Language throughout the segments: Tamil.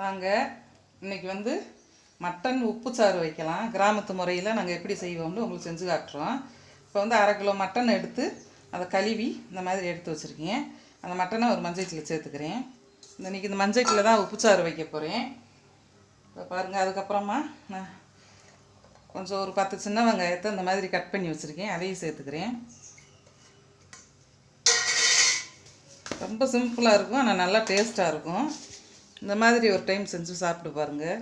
வாங்க இன்னைக்கு வந்து மட்டன் உப்பு சாறு வைக்கலாம். கிராமத்து முறையில் நாங்கள் எப்படி செய்வோம்னு உங்களுக்கு செஞ்சு காட்டுறோம். இப்போ வந்து அரை கிலோ மட்டன் எடுத்து அதை கழுவி இந்த மாதிரி எடுத்து வச்சுருக்கேன் அந்த மட்டனை ஒரு மஞ்சள் சேர்த்துக்கிறேன். இன்றைக்கி இந்த மஞ்சள் தான் உப்பு சாறு வைக்க போகிறேன் இப்போ பாருங்கள் அதுக்கப்புறமா நான் கொஞ்சம் ஒரு பத்து சின்ன வெங்காயத்தை இந்த மாதிரி கட் பண்ணி வச்சுருக்கேன். அதையும் சேர்த்துக்கிறேன். ரொம்ப சிம்பிளாக இருக்கும் ஆனால் நல்லா டேஸ்ட்டாக இருக்கும். இந்த மாதிரி ஒரு டைம் செஞ்சு சாப்பிட்டு பாருங்கள்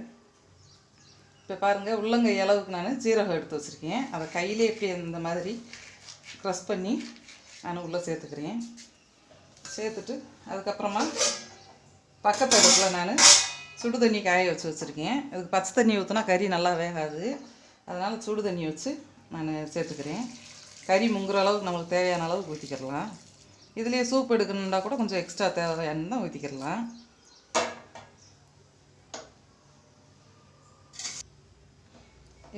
இப்போ பாருங்கள் உள்ளங்கை அளவுக்கு நான் ஜீரகம் எடுத்து வச்சுருக்கேன். அதை கையிலே இப்படி இந்த மாதிரி க்ரஷ் பண்ணி நான் உள்ளே சேர்த்துக்கிறேன். சேர்த்துட்டு அதுக்கப்புறமா பக்கத்து அடுப்பில் நான் சுடு தண்ணி காய வச்சு வச்சுருக்கேன். அதுக்கு பச்சை தண்ணி ஊற்றினா கறி நல்லா வேகாது. அதனால் சுடு தண்ணி வச்சு நான் சேர்த்துக்கிறேன். கறி முங்குற அளவுக்கு நம்மளுக்கு தேவையான அளவுக்கு ஊற்றிக்கிடலாம் இதுலேயே சூப் எடுக்கணுன்னா கூட கொஞ்சம் எக்ஸ்ட்ரா தேவையான தான் ஊற்றிக்கிடலாம்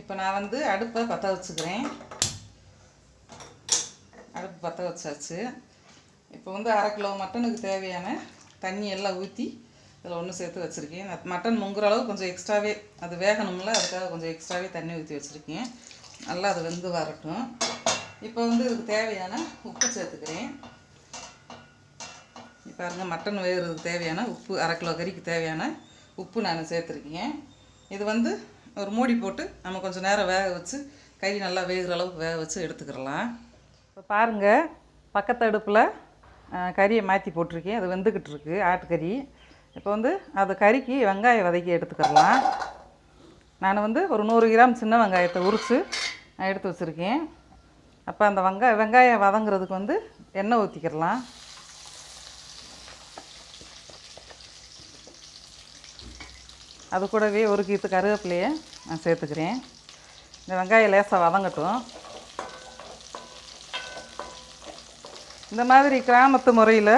இப்போ நான் வந்து அடுப்பை பற்ற வச்சுக்கிறேன். அடுப்பு பற்ற வச்சாச்சு. இப்போ வந்து அரை கிலோ மட்டனுக்கு தேவையான தண்ணி எல்லாம் ஊற்றி இதில் ஒன்று சேர்த்து வச்சுருக்கேன். மட்டன் முங்குற அளவு கொஞ்சம் எக்ஸ்ட்ராவே அது வேகணும்ல அதுக்காக கொஞ்சம் எக்ஸ்ட்ராவே தண்ணி ஊற்றி வச்சுருக்கேன். நல்லா அது வெந்து வரட்டும். இப்போ வந்து இதுக்கு தேவையான உப்பு சேர்த்துக்கிறேன். இப்போ அருங்க மட்டன் வேகிறதுக்கு தேவையான உப்பு அரை கிலோ கறிக்கு தேவையான உப்பு நான் சேர்த்துருக்கேன். இது வந்து ஒரு மூடி போட்டு நம்ம கொஞ்சம் நேரம் வேக வச்சு கறி நல்லா வேகிற அளவுக்கு வேக வச்சு எடுத்துக்கிறலாம். இப்போ பாருங்கள் பக்கத்து அடுப்பில் கறியை மாற்றி போட்டிருக்கேன். அது வெந்துக்கிட்டு இருக்கு ஆட்டுக்கறி. இப்போ வந்து அது கறிக்கு வெங்காயம் வதக்கி எடுத்துக்கிறலாம். நான் வந்து ஒரு நூறு கிராம் சின்ன வெங்காயத்தை உரித்து நான் எடுத்து வச்சுருக்கேன். அப்போ அந்த வெங்காய வெங்காயம் வதங்குறதுக்கு வந்து எண்ணெய் ஊற்றிக்கிறலாம் அது கூடவே ஒரு கீத்து கருவேப்பிலையை நான் சேர்த்துக்கிறேன். இந்த வெங்காயம் லேசாக வதங்கட்டும். இந்த மாதிரி கிராமத்து முறையில்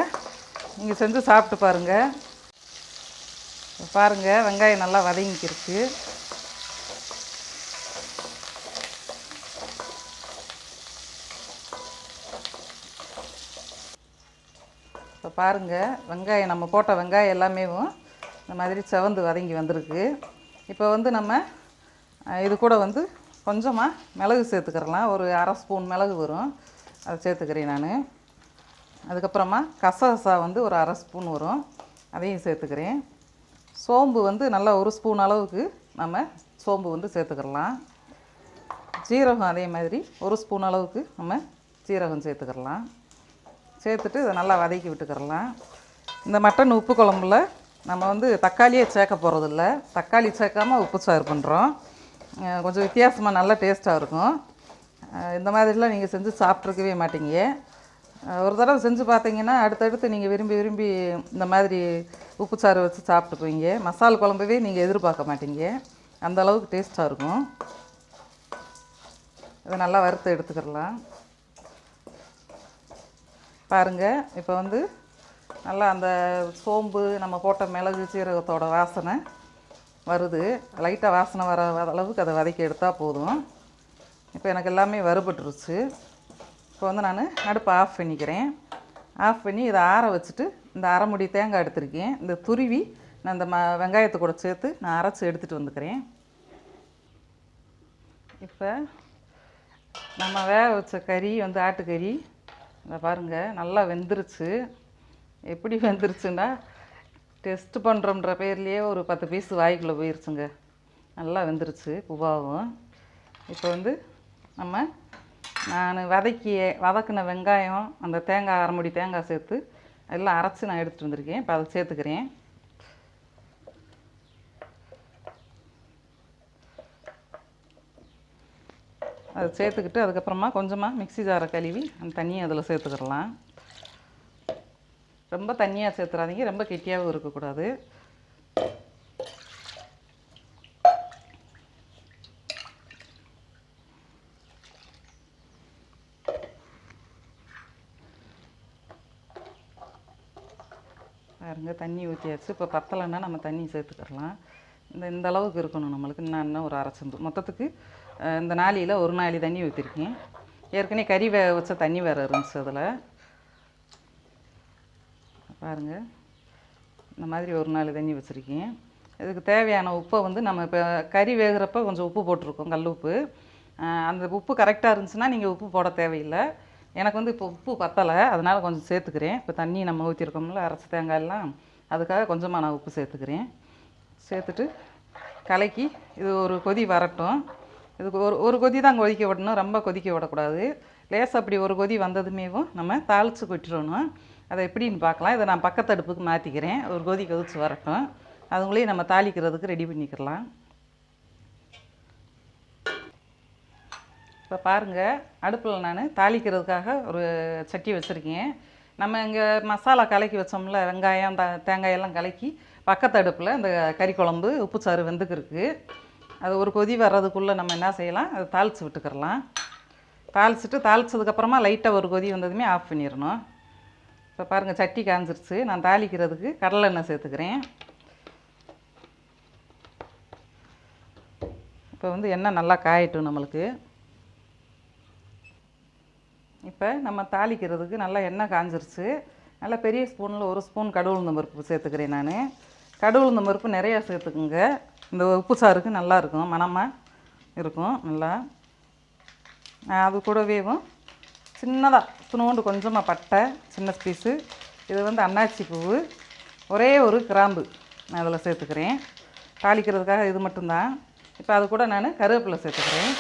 நீங்கள் செஞ்சு சாப்பிட்டு பாருங்கள் பாருங்கள் வெங்காயம் நல்லா வதங்கிக்கிருக்கு. இப்போ பாருங்கள் வெங்காயம் நம்ம போட்ட வெங்காயம் எல்லாமேவும் இந்த மாதிரி செவந்து வதங்கி வந்திருக்கு. இப்போ வந்து நம்ம இது கூட வந்து கொஞ்சமாக மிளகு சேர்த்துக்கிறலாம். ஒரு அரை ஸ்பூன் மிளகு வரும். அதை சேர்த்துக்கிறேன் நான். அதுக்கப்புறமா கசகசா வந்து ஒரு அரை ஸ்பூன் வரும். அதையும் சேர்த்துக்கிறேன். சோம்பு வந்து நல்லா ஒரு ஸ்பூன் அளவுக்கு நம்ம சோம்பு வந்து சேர்த்துக்கிறலாம். ஜீரகம் அதே மாதிரி ஒரு ஸ்பூன் அளவுக்கு நம்ம ஜீரகம் சேர்த்துக்கிறலாம். சேர்த்துட்டு இதை நல்லா வதக்கி விட்டுக்கிறலாம். இந்த மட்டன் உப்பு குழம்புல நம்ம வந்து தக்காளியே சேர்க்க போகிறதில்ல தக்காளி சேர்க்காம உப்பு சாறு பண்ணுறோம் கொஞ்சம் வித்தியாசமாக நல்லா டேஸ்ட்டாக இருக்கும். இந்த மாதிரிலாம் நீங்கள் செஞ்சு சாப்பிட்ருக்கவே மாட்டீங்க. ஒரு தடவை செஞ்சு பார்த்தீங்கன்னா அடுத்தடுத்து நீங்கள் விரும்பி விரும்பி இந்த மாதிரி உப்பு சாறு வச்சு சாப்பிட்டுக்குவீங்க. மசால் குழம்பவே நீங்கள் எதிர்பார்க்க மாட்டீங்க. அந்த அளவுக்கு டேஸ்ட்டாக இருக்கும். இதை நல்லா வறுத்து எடுத்துக்கிடலாம் பாருங்கள் இப்போ வந்து நல்லா அந்த சோம்பு நம்ம போட்ட மிளகு சீரகத்தோட வாசனை வருது. லைட்டாக வாசனை வர அளவுக்கு அதை வதக்கி எடுத்தால் போதும். இப்போ எனக்கு எல்லாமே வறுபட்டுருச்சு. இப்போ வந்து நான் அடுப்பை ஆஃப் பண்ணிக்கிறேன். ஆஃப் பண்ணி இதை ஆற வச்சுட்டு இந்த அரைமுடி தேங்காய் எடுத்திருக்கேன். இந்த துருவி நான் இந்த ம வெங்காயத்தை கூட சேர்த்து நான் அரைச்சி எடுத்துகிட்டு வந்துக்கிறேன். இப்போ நம்ம வேக வச்ச கறி வந்து ஆட்டுக்கறி. இதை பாருங்கள் நல்லா வெந்துருச்சு. எப்படி வெந்துருச்சுன்னா டெஸ்ட் பண்ணுறோன்ற பேர்லேயே ஒரு பத்து பீஸ் வாய்க்குள்ளே போயிருச்சுங்க. நல்லா வெந்துருச்சு புவாவும் இப்போ வந்து நம்ம நான் வதக்கி வதக்கின வெங்காயம் அந்த தேங்காய் அரைமுடி தேங்காய் சேர்த்து எல்லாம் அரைச்சி நான் எடுத்துகிட்டு வந்திருக்கேன். இப்போ அதை சேர்த்துக்கிறேன். அதை சேர்த்துக்கிட்டு அதுக்கப்புறமா கொஞ்சமாக மிக்ஸி ஜாரை கழுவி அந்த தண்ணியை அதில் சேர்த்துக்கிடலாம் ரொம்ப தண்ணியாக சேர்த்துறாதீங்க ரொம்ப கெட்டியாகவும் இருக்கக்கூடாது. பாருங்க தண்ணி ஊற்றியாச்சு இப்போ பத்தலைன்னா நம்ம தண்ணி சேர்த்துக்கிடலாம் இந்த இந்த அளவுக்கு இருக்கணும் நம்மளுக்கு. இன்னும் இன்னும் ஒரு அரை செம்பு மொத்தத்துக்கு இந்த நாளியில் ஒரு நாளி தண்ணி ஊற்றிருக்கேன் ஏற்கனவே கறி வேக வச்ச தண்ணி வேறு இருந்துச்சு அதில். பாருங்கள் இந்த மாதிரி ஒரு நாள் தண்ணி வச்சுருக்கேன். இதுக்கு தேவையான உப்பை வந்து நம்ம இப்போ கறி வேகிறப்ப கொஞ்சம் உப்பு போட்டிருக்கோம் கல் உப்பு. அந்த உப்பு கரெக்டாக இருந்துச்சுன்னா நீங்கள் உப்பு போட தேவையில்லை. எனக்கு வந்து இப்போ உப்பு பத்தலை அதனால் கொஞ்சம் சேர்த்துக்கிறேன். இப்போ தண்ணி நம்ம ஊற்றிருக்கோம்ல அரைச்ச தேங்காய் எல்லாம் அதுக்காக கொஞ்சமாக நான் உப்பு சேர்த்துக்கிறேன். சேர்த்துட்டு கலக்கி இது ஒரு கொதி வரட்டும். இதுக்கு ஒரு ஒரு கொதி தான் கொதிக்க விடணும் ரொம்ப கொதிக்க விடக்கூடாது. லேசாக அப்படி ஒரு கொதி வந்ததுமேவும் நம்ம தாளித்து கொட்டிடணும் அதை எப்படின்னு பார்க்கலாம். இதை நான் பக்கத்து அடுப்புக்கு மாற்றிக்கிறேன் ஒரு கொதி கொதிச்சு வரட்டும். அதுங்களையும் நம்ம தாளிக்கிறதுக்கு ரெடி பண்ணிக்கிறலாம். இப்போ பாருங்கள் அடுப்பில் நான் தாளிக்கிறதுக்காக ஒரு சட்டி வச்சுருக்கேன். நம்ம இங்கே மசாலா கலக்கி வச்சோம்ல வெங்காயம் த தேங்காயெல்லாம் கலக்கி பக்கத்து அடுப்பில் இந்த கறி குழம்பு உப்புச்சாறு வெந்துக்கிருக்கு அது ஒரு கொதி வர்றதுக்குள்ளே நம்ம என்ன செய்யலாம்? அதை தாளித்து விட்டுக்கிறலாம். தாளிச்சிட்டு தாளிச்சதுக்கப்புறமா லைட்டாக ஒரு கொதி வந்ததுமே ஆஃப் பண்ணிடணும் இப்போ பாருங்கள் சட்டி காஞ்சிருச்சு. நான் தாளிக்கிறதுக்கு கடலெண்ணெய் சேர்த்துக்கிறேன். இப்போ வந்து எண்ணெய் நல்லா காயட்டும் நம்மளுக்கு. இப்போ நம்ம தாளிக்கிறதுக்கு நல்லா எண்ணெய் காஞ்சிருச்சு. நல்லா பெரிய ஸ்பூனில் ஒரு ஸ்பூன் கடுகு பருப்பு சேர்த்துக்கிறேன் நான். கடவுளுந்த பருப்பு நிறையா சேர்த்துக்குங்க. இந்த உப்பு சாருக்கு நல்லா இருக்கும் மணமாக இருக்கும் நல்லா. அது கூடவேவும் சின்னதாக துணோண்டு கொஞ்சமாக பட்டை சின்ன பீஸு இது வந்து அன்னாச்சி பூவு. ஒரே ஒரு கிராம்பு நான் அதில் சேர்த்துக்கிறேன். தாளிக்கிறதுக்காக இது மட்டும்தான். இப்போ அது கூட நான் கருவேப்பிலை சேர்த்துக்கிறேன்.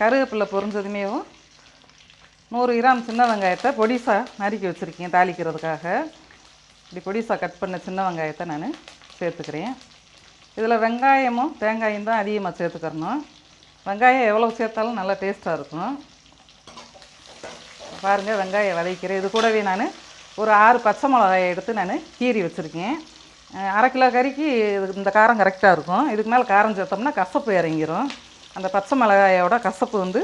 கருவேப்பிலை பொறிஞ்சதுமேவும் நூறு கிராம் சின்ன வெங்காயத்தை பொடிசா நறுக்கி வச்சுருக்கேன் தாளிக்கிறதுக்காக. இப்படி பொடிசா கட் பண்ண சின்ன வெங்காயத்தை நான் சேர்த்துக்கிறேன். இதில் வெங்காயமும் தேங்காயும் தான் அதிகமாக சேர்த்துக்கிறணும். வெங்காயம் எவ்வளோ சேர்த்தாலும் நல்லா டேஸ்ட்டாக இருக்கும். பாருங்கள் வெங்காயம் வதக்கிறேன். இது கூடவே நான் ஒரு ஆறு பச்சை மிளகாயை எடுத்து நான் கீறி வச்சுருக்கேன். அரை கிலோ கறிக்கு இதுக்கு இந்த காரம் கரெக்டாக இருக்கும். இதுக்கு மேலே காரம் சேர்த்தோம்னா கசப்பு இறங்கிரும். அந்த பச்சை மிளகாயோட கசப்பு வந்து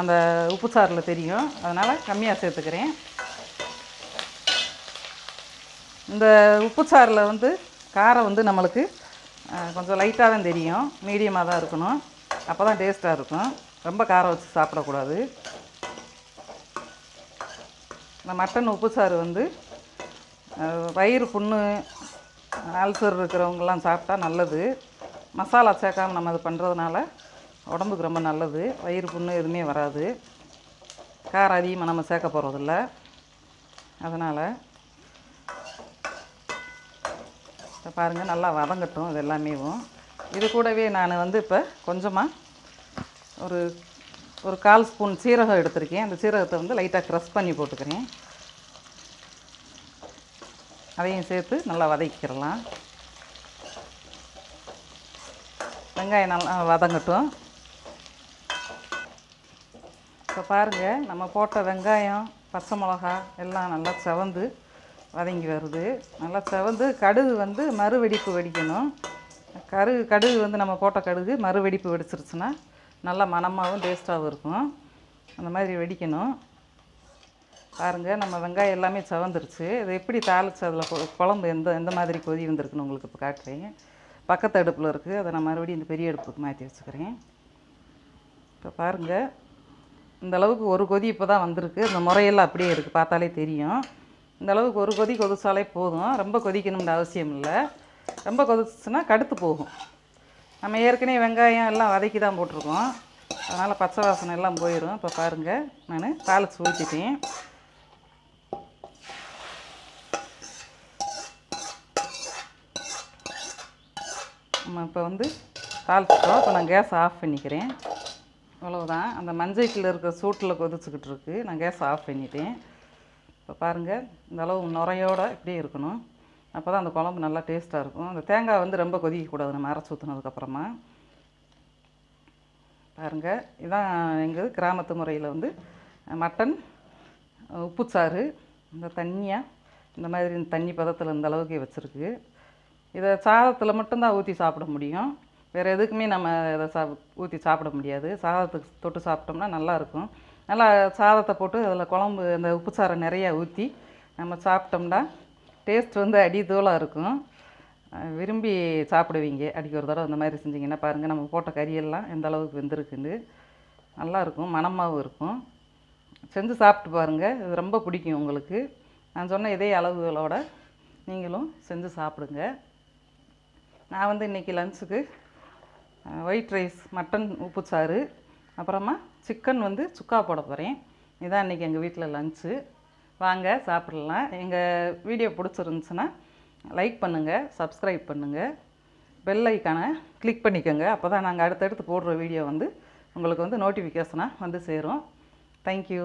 அந்த உப்புச்சாறில் தெரியும். அதனால் கம்மியாக சேர்த்துக்கிறேன். இந்த உப்புச்சாறில் வந்து காரம் வந்து நம்மளுக்கு கொஞ்சம் லைட்டாக தான் தெரியும். மீடியமாக தான் இருக்கணும். அப்போ தான் டேஸ்ட்டாக இருக்கும். ரொம்ப காரம் வச்சு சாப்பிடக்கூடாது. இந்த மட்டன் உப்பு சாறு வந்து வயிறு புண்ணு அல்சர் இருக்கிறவங்கெல்லாம் சாப்பிட்டா நல்லது. மசாலா சேர்க்காம நம்ம அது பண்ணுறதுனால உடம்புக்கு ரொம்ப நல்லது. வயிறு புண்ணு எதுவுமே வராது. காரம் அதிகமாக நம்ம சேர்க்க போகிறதில்ல அதனால் இப்போ பாருங்கள் நல்லா வதங்கட்டும் இது எல்லாமேவும். இது கூடவே நான் வந்து இப்போ கொஞ்சமாக ஒரு ஒரு கால் ஸ்பூன் சீரகம் எடுத்திருக்கேன். அந்த சீரகத்தை வந்து லைட்டாக க்ரஷ் பண்ணி போட்டுக்கிறேன். அதையும் சேர்த்து நல்லா வதக்கிக்கிறலாம். வெங்காயம் நல்லா வதங்கட்டும். இப்போ பாருங்கள் நம்ம போட்ட வெங்காயம் பச்சை மிளகா எல்லாம் நல்லா செவந்து வதங்கி வருது. நல்லா செவந்து கடுகு வந்து மறுவெடிப்பு வெடிக்கணும். கருகு கடுகு வந்து நம்ம போட்ட கடுகு மறு வெடிப்பு வெடிச்சிருச்சுன்னா நல்லா மணமாகவும் டேஸ்ட்டாகவும் இருக்கும். அந்த மாதிரி வெடிக்கணும். பாருங்கள் நம்ம வெங்காயம் எல்லாமே சவந்துருச்சு. இது எப்படி தாளிச்சு அதில் குழம்பு எந்த எந்த மாதிரி கொதி வந்திருக்குன்னு உங்களுக்கு இப்போ காட்டுறேன். பக்கத்து அடுப்பில் இருக்குது அதை நான் மறுபடியும் இந்த பெரிய அடுப்புக்கு மாற்றி வச்சுக்கிறேன். இப்போ பாருங்கள் இந்த அளவுக்கு ஒரு கொதி இப்போ தான் வந்திருக்கு. இந்த முறையெல்லாம் அப்படியே இருக்குது பார்த்தாலே தெரியும். இந்த அளவுக்கு ஒரு கொதி கொதிச்சாலே போதும். ரொம்ப கொதிக்கணும்னு அவசியம் இல்லை. ரொம்ப கொதிச்சுன்னா கடுத்து போகும். நம்ம ஏற்கனவே வெங்காயம் எல்லாம் வதக்கி தான் போட்டிருக்கோம். அதனால் பச்சை வாசனை எல்லாம் போயிடும் இப்போ பாருங்கள் நான் தாளிச்சு ஊற்றிட்டேன் நம்ம இப்போ வந்து தாளிச்சிட்டோம் இப்போ நான் கேஸ் ஆஃப் பண்ணிக்கிறேன். அவ்வளோதான் அந்த மஞ்சள் இருக்கிற சூட்டில் கொதிச்சுக்கிட்டு இருக்கு. நான் கேஸ் ஆஃப் பண்ணிட்டேன். இப்போ பாருங்கள் இந்த அளவு நுரையோடு இப்படியே இருக்கணும். அப்போ தான் அந்த குழம்பு நல்லா டேஸ்ட்டாக இருக்கும். அந்த தேங்காய் வந்து ரொம்ப கொதிக்கக்கூடாது. நம்ம அரைச்சி ஊற்றுனதுக்கப்புறமா பாருங்கள் இதான் எங்கள் கிராமத்து முறையில் வந்து மட்டன் உப்புச்சாறு இந்த தண்ணியாக இந்த மாதிரி தண்ணி பதத்தில் இந்த அளவுக்கு வச்சுருக்கு. இதை சாதத்தில் மட்டும்தான் ஊற்றி சாப்பிட முடியும். வேறு எதுக்குமே நம்ம இதை சா ஊற்றி சாப்பிட முடியாது. சாதத்துக்கு தொட்டு சாப்பிட்டோம்னா நல்லாயிருக்கும் நல்லா சாதத்தை போட்டு அதில் குழம்பு அந்த உப்புச்சாரை நிறையா ஊற்றி நம்ம சாப்பிட்டோம்னா டேஸ்ட் வந்து அடி தூளாக இருக்கும். விரும்பி சாப்பிடுவீங்க. அடிக்க ஒரு தடவை இந்த மாதிரி செஞ்சிங்கன்னா பாருங்கள் நம்ம போட்ட கறியெல்லாம் எந்த அளவுக்கு வெந்திருக்குன்னு. நல்லாயிருக்கும் மனமாகவும் மணமாகவும் இருக்கும். செஞ்சு சாப்பிட்டு பாருங்கள் இது ரொம்ப பிடிக்கும் உங்களுக்கு. நான் சொன்ன இதே அளவுகளோட நீங்களும் செஞ்சு சாப்பிடுங்க. நான் வந்து இன்றைக்கி லஞ்சுக்கு ஒயிட் ரைஸ் மட்டன் உப்புச்சாறு அப்புறமா சிக்கன் வந்து சுக்கா போட போகிறேன் இதான் இன்றைக்கி எங்கள் வீட்டில் லஞ்சு. வாங்க சாப்பிடலாம். எங்கள் வீடியோ பிடிச்சிருந்துச்சுன்னா லைக் பண்ணுங்கள் சப்ஸ்கிரைப் பண்ணுங்கள் பெல் ஐக்கானை கிளிக் பண்ணிக்கோங்க. அப்போ தான் நாங்கள் அடுத்தடுத்து போடுற வீடியோ வந்து உங்களுக்கு வந்து நோட்டிஃபிகேஷனாக வந்து சேரும். தேங்க்யூ